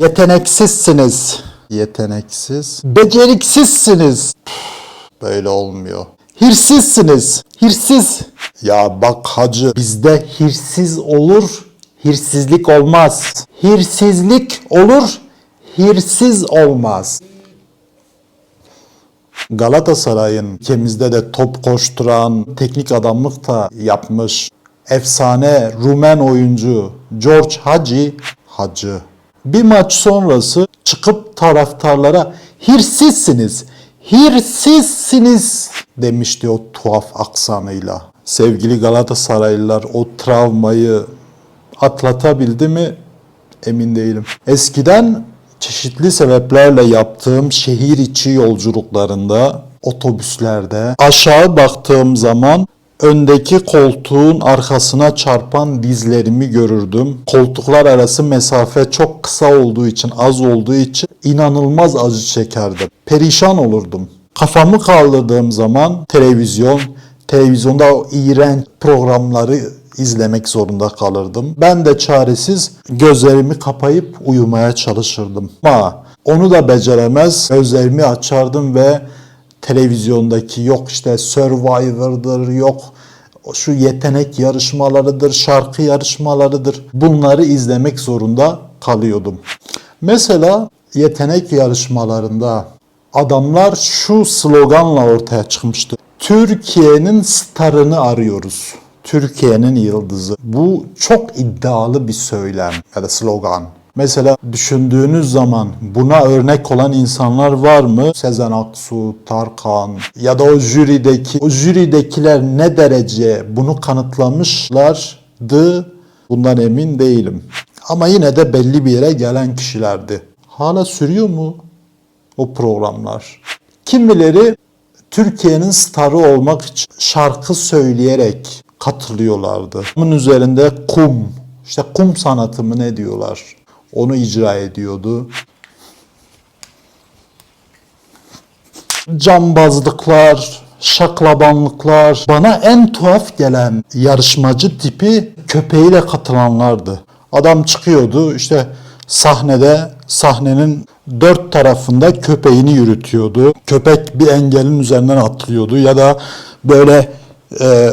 Yeteneksizsiniz. Yeteneksiz. Beceriksizsiniz. Böyle olmuyor. Hirsizsiniz. Hirsiz. Ya bak hacı bizde hirsiz olur, hirsizlik olmaz. Hirsizlik olur, hirsiz olmaz. Galatasaray'ın ülkemizde de top koşturan teknik adamlık da yapmış efsane Rumen oyuncu George Hagi Hacı bir maç sonrası çıkıp taraftarlara hirsizsiniz, hirsizsiniz demişti o tuhaf aksanıyla. Sevgili Galatasaraylılar o travmayı atlatabildi mi emin değilim. Eskiden çeşitli sebeplerle yaptığım şehir içi yolculuklarında, otobüslerde aşağı baktığım zaman öndeki koltuğun arkasına çarpan dizlerimi görürdüm. Koltuklar arası mesafe çok kısa olduğu için, az olduğu için inanılmaz acı çekerdim. Perişan olurdum. Kafamı kaldırdığım zaman televizyon, televizyonda o iğrenç programları izlemek zorunda kalırdım. Ben de çaresiz gözlerimi kapayıp uyumaya çalışırdım. Ama onu da beceremez gözlerimi açardım ve televizyondaki yok işte Survivor'dır yok şu yetenek yarışmalarıdır, şarkı yarışmalarıdır. Bunları izlemek zorunda kalıyordum. Mesela yetenek yarışmalarında adamlar şu sloganla ortaya çıkmıştı. Türkiye'nin starını arıyoruz. Türkiye'nin yıldızı. Bu çok iddialı bir söylem ya da slogan. Mesela düşündüğünüz zaman buna örnek olan insanlar var mı? Sezen Aksu, Tarkan ya da o jürideki, o jüridekiler ne derece bunu kanıtlamışlardı bundan emin değilim. Ama yine de belli bir yere gelen kişilerdi. Hala sürüyor mu o programlar? Kimileri Türkiye'nin starı olmak için şarkı söyleyerek katılıyorlardı. Bunun üzerinde kum, işte kum sanatı mı ne diyorlar? Onu icra ediyordu. Cambazlıklar, şaklabanlıklar. Bana en tuhaf gelen yarışmacı tipi köpeğiyle katılanlardı. Adam çıkıyordu işte sahnede sahnenin dört tarafında köpeğini yürütüyordu. Köpek bir engelin üzerinden atlıyordu ya da böyle e,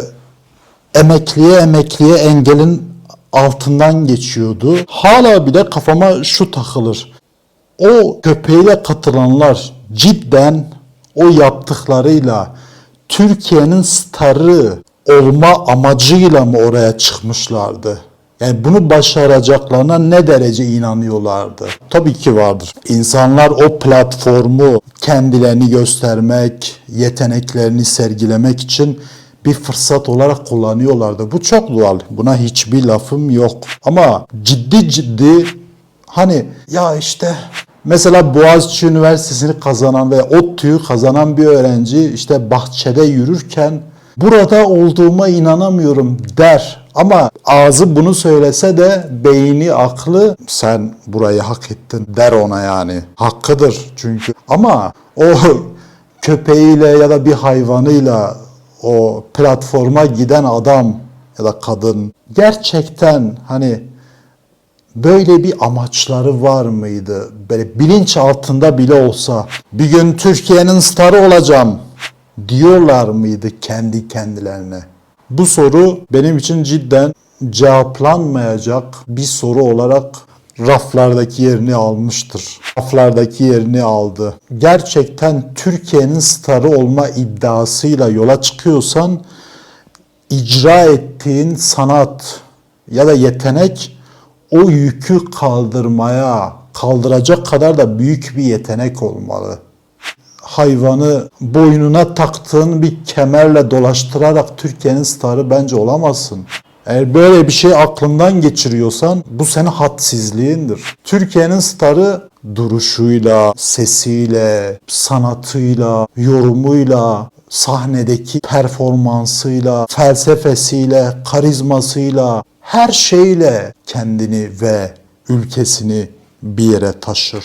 emekliye emekliye engelin altından geçiyordu. Hala bile kafama şu takılır. O köpeğiyle katılanlar cidden o yaptıklarıyla Türkiye'nin starı olma amacıyla mı oraya çıkmışlardı? Yani bunu başaracaklarına ne derece inanıyorlardı? Tabii ki vardır. İnsanlar o platformu kendilerini göstermek, yeteneklerini sergilemek için bir fırsat olarak kullanıyorlardı. Bu çok doğal. Buna hiçbir lafım yok. Ama ciddi ciddi hani ya işte mesela Boğaziçi Üniversitesi'ni kazanan ve ODTÜ'yü kazanan bir öğrenci işte bahçede yürürken burada olduğuma inanamıyorum der. Ama ağzı bunu söylese de beyni, aklı sen burayı hak ettin der ona yani. Hakkıdır çünkü. Ama o köpeğiyle ya da bir hayvanıyla o platforma giden adam ya da kadın gerçekten hani böyle bir amaçları var mıydı? Böyle bilinç altında bile olsa bir gün Türkiye'nin starı olacağım diyorlar mıydı kendi kendilerine? Bu soru benim için cidden cevaplanmayacak bir soru olarak raflardaki yerini almıştır. Raflardaki yerini aldı. Gerçekten Türkiye'nin starı olma iddiasıyla yola çıkıyorsan icra ettiğin sanat ya da yetenek o yükü kaldırmaya kaldıracak kadar da büyük bir yetenek olmalı. Hayvanı boynuna taktığın bir kemerle dolaştırarak Türkiye'nin starı bence olamazsın. Eğer böyle bir şey aklından geçiriyorsan bu senin hadsizliğindir. Türkiye'nin starı duruşuyla, sesiyle, sanatıyla, yorumuyla, sahnedeki performansıyla, felsefesiyle, karizmasıyla, her şeyle kendini ve ülkesini bir yere taşır.